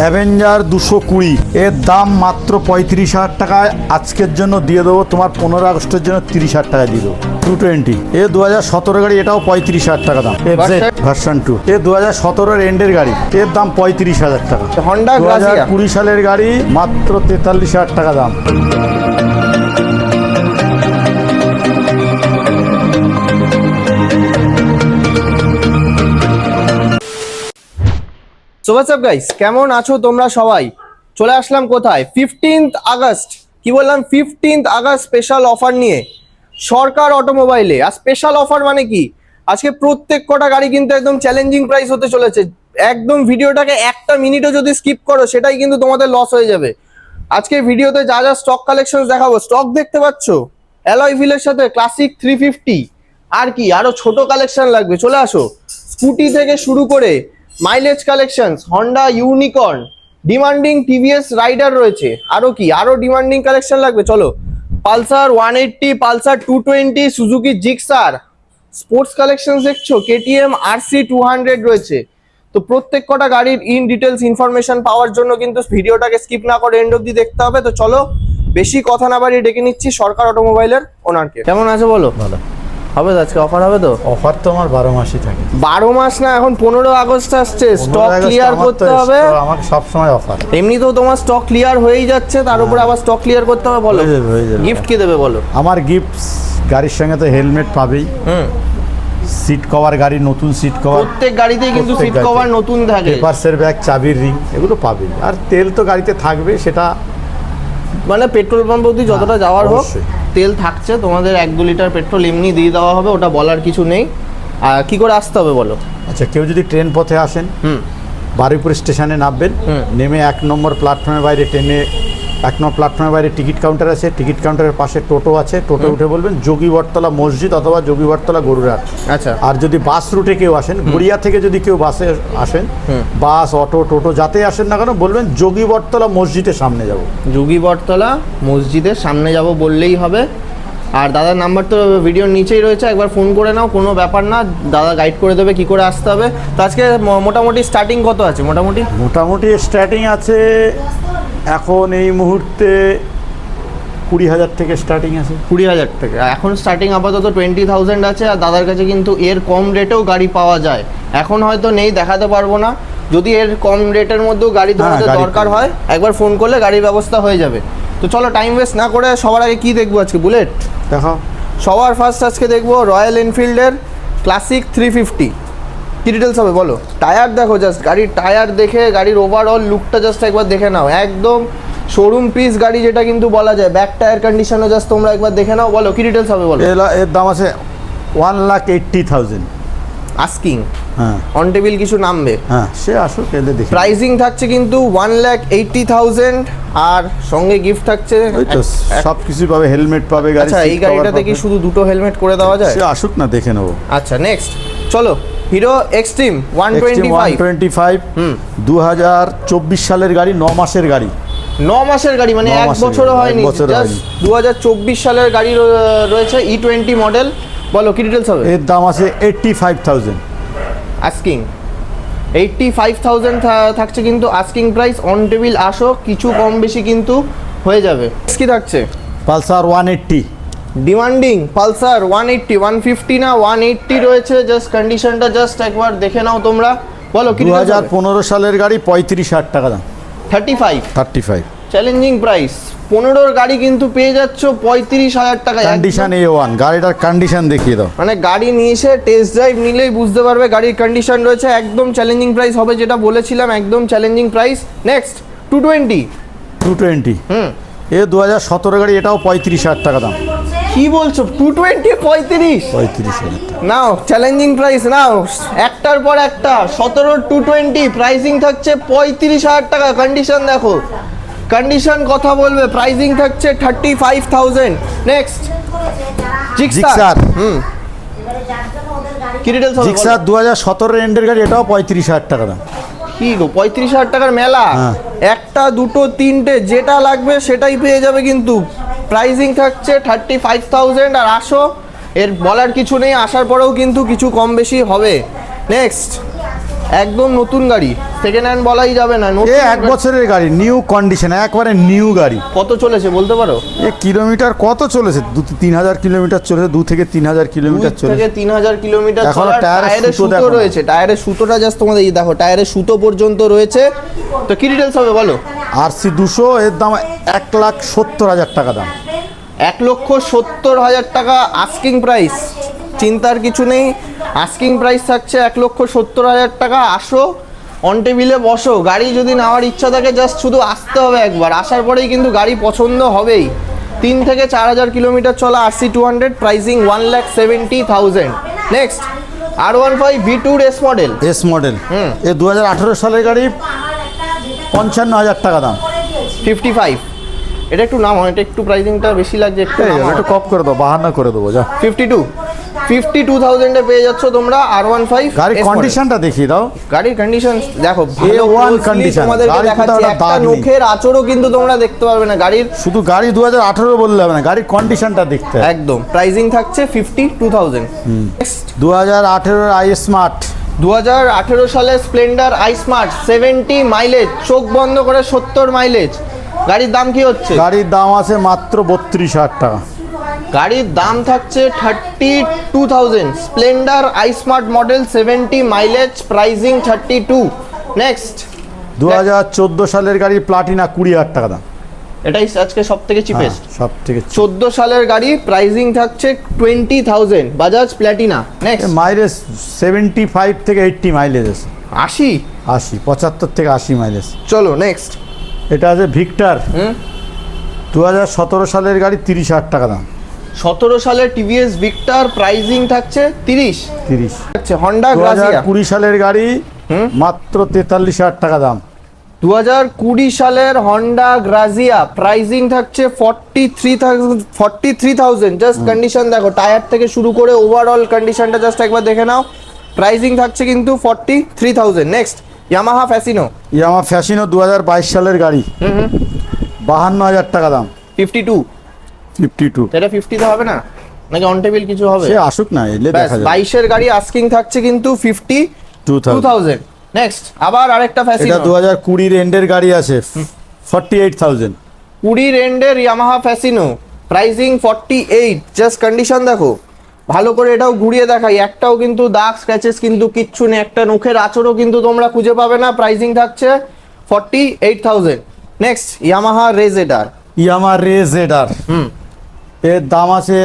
Avenger দুশো কুড়ি। এর দাম মাত্র পঁয়ত্রিশ হাজার টাকায়। আজকের জন্য দিয়ে দেবো তোমার পনেরো আগস্টের জন্য তিরিশ হাজার টাকায় দিয়ে দেবো। টু টোয়েন্টি এ দু হাজার সতেরো গাড়ি এটাও পঁয়ত্রিশ হাজার টাকা দাম। ভার্সান ভার্সন টু এ দু হাজার সতেরোর এন্ডের গাড়ি এর দাম পঁয়ত্রিশ হাজার টাকা। হন্ডা দু হাজার কুড়ি সালের গাড়ি মাত্র তেতাল্লিশ হাজার টাকা দাম। সো হোয়াটসঅ্যাপ গাইস কেমন আছো তোমরা সবাই? চলে আসলাম কোথায়? Fifteenth August. কি বললাম? ফিফটিন্থ আগস্ট স্পেশাল অফার নিয়ে। সরকার অটোমোবাইলে আর স্পেশাল অফার মানে কি? আজকে প্রত্যেক কটা গাড়ি কিন্তু একদম চ্যালেঞ্জিং প্রাইস হতে চলেছে। একদম ভিডিওটাকে একটা মিনিটও যদি স্কিপ করো, সেটাই কিন্তু তোমাদের লস হয়ে যাবে। আজকে ভিডিওতে যা যা স্টক কালেকশন দেখাবো স্টক দেখতে পাচ্ছ? অ্যালয় ভিলের সাথে ক্লাসিক থ্রি ফিফটি আর কি? আরও ছোট কালেকশন লাগবে। চলে আসো। স্কুটি থেকে শুরু করে mileage collection Honda Unicorn demanding TVS Rider রয়েছে। আরও কি? আরও ডিমান্ডিং কালেকশন লাগবে? চলো। Pulsar one eighty Pulsar two twenty Suzuki Gixxer sports collection দেখছ? কেটিএম আরসি টু হান্ড্রেড রয়েছে। তো প্রত্যেক কটা গাড়ির ইন ডিটেলস ইনফরমেশন পাওয়ার জন্য কিন্তু ভিডিওটাকে স্কিপ না করে এন্ড অব্দি দেখতে হবে। তো চলো, বেশি কথা না বাড়িয়ে ডেকে নিচ্ছি সরকার অটোমোবাইলের ওনারকে কেমন আছে বলো? ভালো। হবে তো? আজকে অফার হবে তো? অফার তো আমার বারো মাসই থাকে। বারো মাস না এখন পনেরো আগস্ট আসছে। স্টক ক্লিয়ার করতে হবে। আমার সবসময় অফার এমনিতেও তোমার স্টক ক্লিয়ার হয়েই যাচ্ছে তার উপরে আবার স্টক ক্লিয়ার করতে হবে বলো। হয়ে যাবে, গিফট কি দেবে বলো। আমার গিফট গাড়ির সঙ্গে তো হেলমেট পাবেই। হুম। সিট কভার গাড়ির নতুন সিট কভার প্রত্যেক গাড়িতেই কিন্তু সিট কভার নতুন থাকে। পেপারসের ব্যাগ চাবির রিং এগুলো পাবে আর তেল তো গাড়িতে থাকবে সেটা মানে পেট্রোল পাম্প অবধি যতটা যাওয়ার হোক। তেল থাকছে তোমাদের এক দু লিটার পেট্রোল এমনি দিয়ে দেওয়া হবে ওটা বলার কিছু নেই। আর কি করে আসতে হবে বলো? আচ্ছা কেউ যদি ট্রেন পথে আসেন হুম। বারুইপুর স্টেশনে নামবেন। নেমে এক নম্বর প্ল্যাটফর্মের বাইরে ট্রেনে এক নম্বর প্ল্যাটফর্মের বাইরে টিকিট কাউন্টার আছে টিকিট কাউন্টারের পাশে টোটো আছে টোটো উঠে বলবেন যোগী বটতলা মসজিদ অথবা যোগী বটতলা গরুরাট আচ্ছা। আর যদি বাস রুটে কেউ আসেন গড়িয়া থেকে যদি কেউ বাসে আসেন বাস অটো টোটো যাতে আসেন না কেন বলবেন যোগী বটতলা মসজিদের সামনে যাব। যুগি বটতলা মসজিদের সামনে যাব বললেই হবে। আর দাদার নাম্বার তো ভিডিওর নিচেই রয়েছে একবার ফোন করে নাও কোনো ব্যাপার না দাদা গাইড করে দেবে কি করে আসতে হবে। তো আজকে মোটামুটি স্টার্টিং কত আছে মোটামুটি? মোটামুটি স্টার্টিং আছে এখন এই মুহূর্তে কুড়ি হাজার থেকে স্টার্টিং আছে। কুড়ি হাজার থেকে। এখন স্টার্টিং আপাতত টোয়েন্টি থাউজেন্ড আছে আর দাদার কাছে কিন্তু এর কম রেটেও গাড়ি পাওয়া যায়। এখন হয়তো নেই দেখাতে পারব না। যদি এর কম রেটের মধ্যেও গাড়ি তোমাদের দরকার হয় একবার ফোন করলে গাড়ির ব্যবস্থা হয়ে যাবে। তো চলো টাইম ওয়েস্ট না করে সবার আগে কী দেখব আজকে? বুলেট দেখো সবার ফার্স্ট আজকে দেখব রয়্যাল এনফিল্ডের ক্লাসিক থ্রি ফিফটি কি ডিটেলস হবে বলো? টায়ার দেখো জাস্ট গাড়ির টায়ার দেখে গাড়ির ওভারঅল লুকটা জাস্ট একবার দেখে নাও। একদম শোরুম পিস গাড়ি যেটা কিন্তু বলা যায়। ব্যাক টায়ার কন্ডিশনও জাস্ট তোমরা একবার দেখে নাও। বলো কি ডিটেলস হবে বলো? এর দাম আছে one lakh eighty thousand asking হ্যাঁ। অন টেবিল কিছু নামবে? হ্যাঁ সে আসুক এলে দেখি প্রাইসিং থাকছে কিন্তু ওয়ান ল্যাক এইটটি থাউজেন্ড আর সঙ্গে গিফট থাকছে সব কিছুই পাবে হেলমেট পাবে গাড়ি আচ্ছা এই গাড়িটাতে কি শুধু দুটো হেলমেট করে দেওয়া যায়? সে আসুক না দেখে নেব। আচ্ছা নেক্সট চলো Hero Xtreme one twenty five twenty five দু হাজার চব্বিশ সালের গাড়ি ন মাসের গাড়ি। ন মাসের গাড়ি মানে এক বছরও হয়নি দু হাজার চব্বিশ সালের গাড়ি রয়েছে ই টোয়েন্টি মডেল বলো কি ডিটেলস হবে? এর দাম আছে eighty five thousand asking eighty five thousand থাকছে কিন্তু আস্কিং প্রাইস অন টেবিল আসো কিছু কম বেশি কিন্তু হয়ে যাবে। কি থাকছে? Pulsar one eighty demanding Pulsar one eighty one fifty না ওয়ান এইট্টি রয়েছে। জাস্ট কন্ডিশনটা জাস্ট একবার দেখে নাও তোমরা। বলো দু হাজার পনেরো সালের গাড়ি পঁয়ত্রিশ হাজার টাকা দাম। Thirty five thirty five challenging price পনেরোর গাড়ি কিন্তু পেয়ে যাচ্ছ পঁয়ত্রিশ হাজার টাকা কন্ডিশন এ ওয়ান গাড়িটার কন্ডিশন দেখিয়ে দাও। মানে গাড়ি নিয়ে এসে টেস্ট ড্রাইভ নিলেই বুঝতে পারবে গাড়ির কন্ডিশন রয়েছে। একদম চ্যালেঞ্জিং প্রাইস হবে যেটা বলেছিলাম একদম challenging price next two twenty two twenty hmm. এ দু হাজার সতেরো গাড়ি এটাও পঁয়ত্রিশ হাজার টাকা দাম। কি বলছো? টু টোয়েন্টি পঁয়ত্রিশ? পঁয়ত্রিশ নাও চ্যালেঞ্জিং প্রাইস নাও। একটার পর একটা সতেরো টু টোয়েন্টি প্রাইসিং থাকছে পঁয়ত্রিশ হাজার টাকা। কন্ডিশন দেখো। কন্ডিশন কথা বলবে প্রাইসিং থাকছে thirty five thousand next Gixxer hmm. কি ডিটেলস জিক্সার দু হাজার সতেরো এন্ডের গাড়ি এটাও পঁয়ত্রিশ হাজার টাকা দাম। কি গো পঁয়ত্রিশ হাজার টাকার মেলা? হ্যাঁ। একটা দুটো তিনটে যেটা লাগবে সেটাই পেয়ে যাবে কিন্তু। প্রাইসিং থাকছে থার্টি ফাইভ থাউজেন্ড আর আসো। এর বলার কিছু নেই, আসার পরেও কিন্তু কিছু কম বেশি হবে। নেক্সট একদম নতুন গাড়ি। সেকেন্ড হ্যান্ড বলাই যাবে না এ এক বছরের গাড়ি নিউ কন্ডিশন একবারে নিউ গাড়ি। কত চলেছে বলতে পারো? এ কিলোমিটার কত চলেছে? দু তিন হাজার কিলোমিটার চলেছে দু থেকে তিন হাজার কিলোমিটার চলেছে। তিন হাজার কিলোমিটার এখনও টায়ারের সুতো। রয়েছে টায়ারের সুতোটা জাস্ট তোমাদের এই দেখো টায়ারের সুতো পর্যন্ত রয়েছে। তো কি ডিটেলস হবে বলো? আর সি দুশো এর দাম এক লাখ সত্তর হাজার টাকা দাম। এক লক্ষ সত্তর হাজার টাকা আস্কিং প্রাইস চিন্তার কিছু নেই আস্কিং প্রাইস থাকছে এক লক্ষ সত্তর হাজার টাকা। আসো অন টেবিলে বসো গাড়ি যদি নেওয়ার ইচ্ছা থাকে জাস্ট শুধু আসতে হবে একবার। আসার পরেই কিন্তু গাড়ি পছন্দ হবেই। তিন থেকে চার হাজার কিলোমিটার চলা RC two hundred pricing one lakh seventy thousand next R one five V two S model S model hmm. এ দু হাজার আঠেরো সালের গাড়ি পঞ্চান্ন হাজার টাকা দাম। ফিফটি ফাইভ এটা একটু নাম এটা একটু প্রাইসিংটা বেশি লাগছে একটু একটু কপ করে দেবো বাহান্ন করে দেবো যা। ফিফটি টু ফিফটি টু থাউজেন্ডে পেয়ে যাচ্ছ তোমরা আর ওয়ান ফাইভ গাড়ির কন্ডিশনটা দেখিয়ে দাও। গাড়ির কন্ডিশন দেখো ভালো A1 closely condition, তোমাদেরকে দেখাচ্ছি একটা একটা দাগ নেই। নখের আচরও কিন্তু তোমরা দেখতে পারবে না। গাড়ির শুধু গাড়ি দু হাজার আঠেরো বললে হবে না গাড়ির কন্ডিশনটা দেখতে একদম। প্রাইসিং থাকছে ফিফটি টু থাউজেন্ড। দু হাজার আঠেরোর আই স্মার্ট দু হাজার আঠেরো সালে Splendor i Smart seventy mileage চোখ বন্ধ করে সত্তর মাইলেজ গাড়ির দাম কি হচ্ছে? গাড়ির দাম আছে মাত্র বত্রিশ হাজার টাকা। গাড়ির দাম থাকছে thirty two thousand Splendor i Smart model seventy mileage pricing thirty two next দু হাজার চোদ্দ সালের গাড়ি প্লাটিনা কুড়ি হাজার টাকা দাম। এটাই আজকে সব থেকে চিপেস্ট সব থেকে চোদ্দ সালের গাড়ি প্রাইসিং থাকছে twenty thousand Bajaj Platina next mileage seventy five থেকে এইট্টি মাইলেজ আছে। আশি? আশি পঁচাত্তর থেকে আশি মাইলেজ চলো নেক্সট এটা আছে ভিক্টার দু হাজার সতেরো সালের গাড়ি তিরিশ হাজার টাকা দাম। সতেরো সালের টিভিএস ভিক্টর প্রাইজিং থাকছে তিরিশ। তিরিশ। থাকছে হন্ডা গ্রাজিয়া কুড়ি সালের গাড়ি মাত্র তেতাল্লিশ হাজার টাকা দাম। দু হাজার কুড়ি সালের হন্ডা গ্রাজিয়া প্রাইসিং থাকছে forty three thousand forty three thousand just condition দেখো টায়ার থেকে শুরু করে ওভারঅল কন্ডিশনটা জাস্ট একবার দেখে নাও। প্রাইসিং থাকছে কিন্তু forty three thousand next Yamaha Fascino Yamaha Fascino দু হাজার বাইশ সালের গাড়ি। বাহান্ন হাজার টাকা দাম। ফিফটি টু ফিফটি টু এটা ফিফটিতে হবে না? নাকি অন টেবিল কিছু হবে? সে আসুক না এলে দেখা যাবে। বাইশের গাড়ি আস্কিং থাকছে কিন্তু fifty two two thousand thousand next আবার আরেকটা এটা ফ্যাসিনো দু হাজার কুড়ির এন্ডের গাড়ি আছে। ফর্টি এইট থাউজেন্ড কুড়ি রেন্ডের Yamaha Fascino pricing forty eight just condition দেখো। ভালো করে এটাও ঘুরিয়ে দেখাই। একটাও কিন্তু দাগ স্ক্র্যাচেস কিন্তু কিচ্ছু নেই। একটা নখের আচরও কিন্তু তোমরা খুঁজে পাবে না। প্রাইসিং থাকছে forty eight thousand next Yamaha RayZR Yamaha RayZR হুম। এর দাম আছে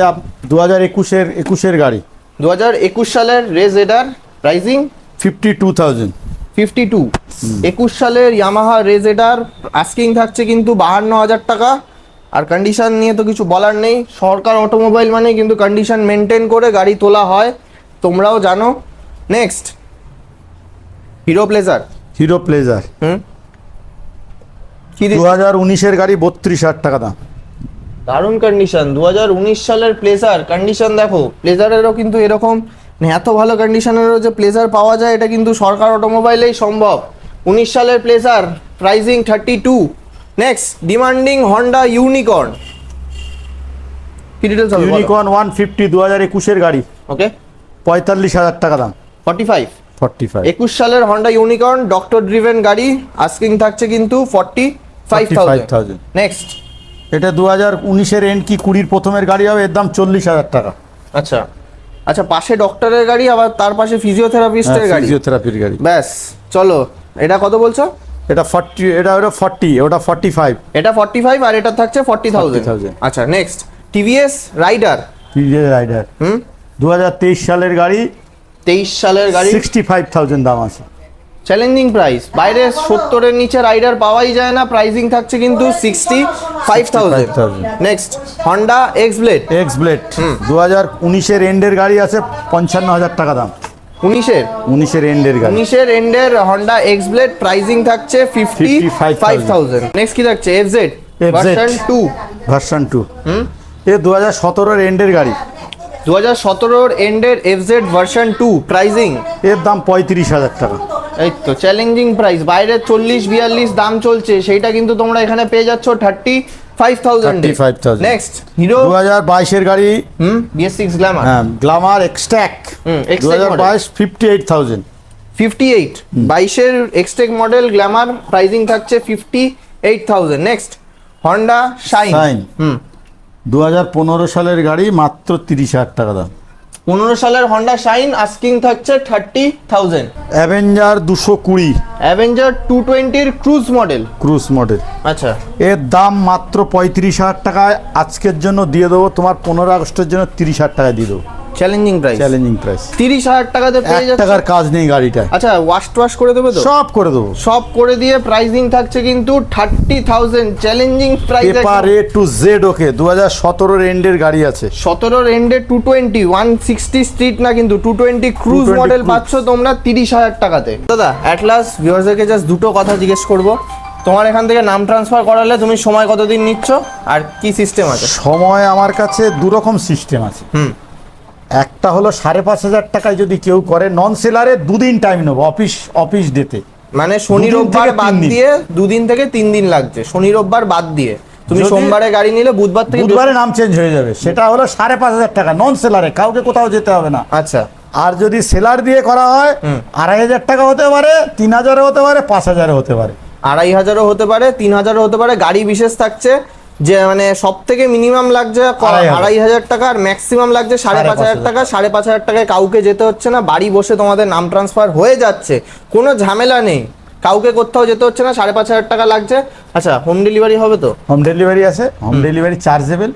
দু হাজার একুশের একুশের গাড়ি। দু হাজার একুশ সালের RayZR pricing fifty two thousand. Fifty two. একুশ সালের ইয়ামাহা রেজেডার আস্কিং থাকছে কিন্তু বাহান্ন হাজার টাকা। আর কন্ডিশন নিয়ে তো কিছু বলার নেই। সরকার অটোমোবাইল মানে কিন্তু কন্ডিশন মেনটেন করে গাড়ি তোলা হয়। তোমরাও জানো। Next Hero Pleasure Hero Pleasure hmm. কি দু হাজার উনিশের গাড়ি বত্রিশ হাজার টাকা দাম। দারুণ কন্ডিশন দু হাজার উনিশ সালের প্লেজার কন্ডিশন দেখো। প্লেজারেরও কিন্তু এরকম। মানে এত ভালো কন্ডিশনেরও যে প্লেজার পাওয়া যায় এটা কিন্তু সরকার অটোমোবাইলেই সম্ভব। উনিশ সালের pleasure pricing thirty two next demanding Honda Unicorn কি ডিটেলস হবে ইউনিকর্ন ওয়ান ফিফটি দু হাজার একুশের গাড়ি। ওকে পঁয়তাল্লিশ হাজার টাকা দাম। ফর্টি ফাইভ ফর্টি ফাইভ একুশ সালের হন্ডা ইউনিকর্ন ডক্টর ড্রিভেন গাড়ি। আস্কিং থাকছে কিন্তু ফর্টি ফাইভ থাউজেন্ড নেক্সট এটা দু হাজার উনিশের এন্ড কি কুড়ির প্রথমের গাড়ি হবে এর দাম চল্লিশ হাজার টাকা। আচ্ছা। আচ্ছা পাশে ডক্টরের গাড়ি আবার তার পাশে ফিজিওথেরাপিস্টের গাড়ি? ফিজিওথেরাপির গাড়ি। ব্যাস চলো। এটা কত বলছো? এটা ফর্টি এটা ওটা ফর্টি ওটা ফর্টি ফাইভ এটা ফর্টি ফাইভ আর এটা থাকছে ফর্টি থাউজেন্ড 40,000 আচ্ছা next TVS Raider TVS Raider hmm? দু হাজার তেইশ সালের গাড়ি তেইশ সালের গাড়ি? সিক্সটি ফাইভ থাউজেন্ড দাম আছে। চ্যালেঞ্জিং প্রাইস বাইরে সত্তরের নিচে রাইডার পাওয়াই যায় না প্রাইসিং থাকছে কিন্তু sixty five thousand 65,000 next Honda X Blade X Blade দু হাজার উনিশের এন্ডের গাড়ি আছে পঞ্চান্ন হাজার টাকা দাম। উনিশের? উনিশের এন্ডের গাড়ি। উনিশের এন্ডের হন্ডা এক্স ব্লেড প্রাইসিং থাকছে ফিফটি ফাইভ থাউজেন্ড নেক্সট কি থাকছে? F Z FZ version two version two hmm? এ দু হাজার সতেরোর এন্ডের গাড়ি। দু হাজার সতেরোর এন্ডের F Z version two pricing এর দাম পঁয়ত্রিশ হাজার টাকা। এই তো চ্যালেঞ্জিং প্রাইস বাইরে চল্লিশ বিয়াল্লিশ দাম চলছে সেইটা কিন্তু তোমরা এখানে পেয়ে যাচ্ছ thirty five thousand 35,000 next Hero দু হাজার বাইশের গাড়ি। হুম বিএস সিক্স গ্ল্যামার হ্যাঁ গ্লামার এক্সট্যাক দু হাজার বাইশ fifty eight thousand fifty eight বাইশের এক্সটেক মডেল গ্ল্যামার প্রাইজিং থাকছে fifty eight thousand next Honda Shine. Hmm. দু হাজার পনেরো সালের গাড়ি মাত্র তিরিশ হাজার টাকা দাম। পনেরো সালের হন্ডা শাইন আস্কিং থাকছে থার্টি থাউজেন্ড অ্যাভেঞ্জার দুশো কুড়ি। অ্যাভেঞ্জার টু টোয়েন্টির ক্রুজ মডেল ক্রুজ মডেল আচ্ছা। এর দাম মাত্র পঁয়ত্রিশ হাজার টাকায়। আজকের জন্য দিয়ে দেবো তোমার পনেরো আগস্টের জন্য তিরিশ হাজার টাকায় দিয়ে দেবো। চ্যালেঞ্জিং প্রাইস চ্যালেঞ্জিং প্রাইস তিরিশ হাজার টাকাতে পেয়ে যাচ্ছে টাকার কাজ নেই গাড়িটায় আচ্ছা ওয়াশ টওয়াশ করে দেবে তো? সব করে দেবো। সব করে দিয়ে প্রাইজিং থাকছে কিন্তু thirty thousand challenging price paper A to Z okay দু হাজার সতেরোর এন্ডের গাড়ি আছে। সতেরোর এন্ডে two twenty one sixty street না কিন্তু টু টোয়েন্টি ক্রুজ মডেল পাচ্ছ তোমরা তিরিশ হাজার টাকাতে। দাদা অ্যাটলাস ভিউয়ার্সদেরকে জাস্ট দুটো কথা জিজ্ঞেস করব। তোমার এখান থেকে নাম ট্রান্সফার করালে তুমি সময় কতদিন নিচ্ছ? আর কি সিস্টেম আছে? সময় আমার কাছে দু রকম সিস্টেম আছে। হুম। একটা হলো সাড়ে পাঁচ হাজার টাকায় যদি কেউ করে নন সেলারে দুদিন টাইম নেব অফিস অফিস ডেতে মানে শনি রোববার বাদ দিয়ে দুদিন থেকে তিন দিন লাগছে। শনি রোববার বাদ দিয়ে। তুমি সোমবারে গাড়ি নিলে বুধবার থেকে বুধবারে নাম চেঞ্জ হয়ে যাবে। সেটা হলো সাড়ে পাঁচ হাজার টাকা নন সেলারে কাউকে কোথাও যেতে হবে না। আচ্ছা। আর যদি সেলার দিয়ে করা হয় আড়াই হাজার টাকা হতে পারে তিন হাজারে হতে পারে পাঁচ হাজারে হতে পারে। আড়াই হাজারও হতে পারে তিন হাজারও হতে পারে গাড়ি বিশেষ থাকছে যে মানে সব থেকে মিনিমাম লাগছে আড়াই হাজার। টাকা আর ম্যাক্সিমাম লাগছে সাড়ে পাঁচ হাজার। টাকা। সাড়ে পাঁচ হাজার টাকায় কাউকে যেতে হচ্ছে না বাড়ি বসে তোমাদের নাম ট্রান্সফার হয়ে যাচ্ছে। কোনো ঝামেলা নেই। কাউকে কোথাও যেতে হচ্ছে না সাড়ে পাঁচ হাজার টাকা লাগছে। আচ্ছা হোম ডেলিভারি হবে তো? হোম ডেলিভারি আছে। হোম। ডেলিভারি চার্জেবল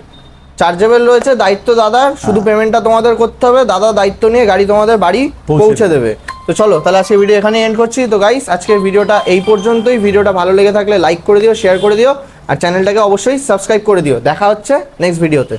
চার্জেবল রয়েছে দায়িত্ব দাদার শুধু পেমেন্টটা তোমাদের করতে হবে। দাদা দায়িত্ব নিয়ে গাড়ি তোমাদের বাড়ি পৌঁছে পৌঁছে দেবে। তো চলো তাহলে আজকে ভিডিও এখানে এন্ড করছি। তো গাইস আজকের ভিডিওটা এই পর্যন্তই। ভিডিওটা ভালো লেগে থাকলে লাইক করে দিও শেয়ার করে দিও। আর চ্যানেলটাকে অবশ্যই সাবস্ক্রাইব করে দিও। দেখা হচ্ছে নেক্সট ভিডিওতে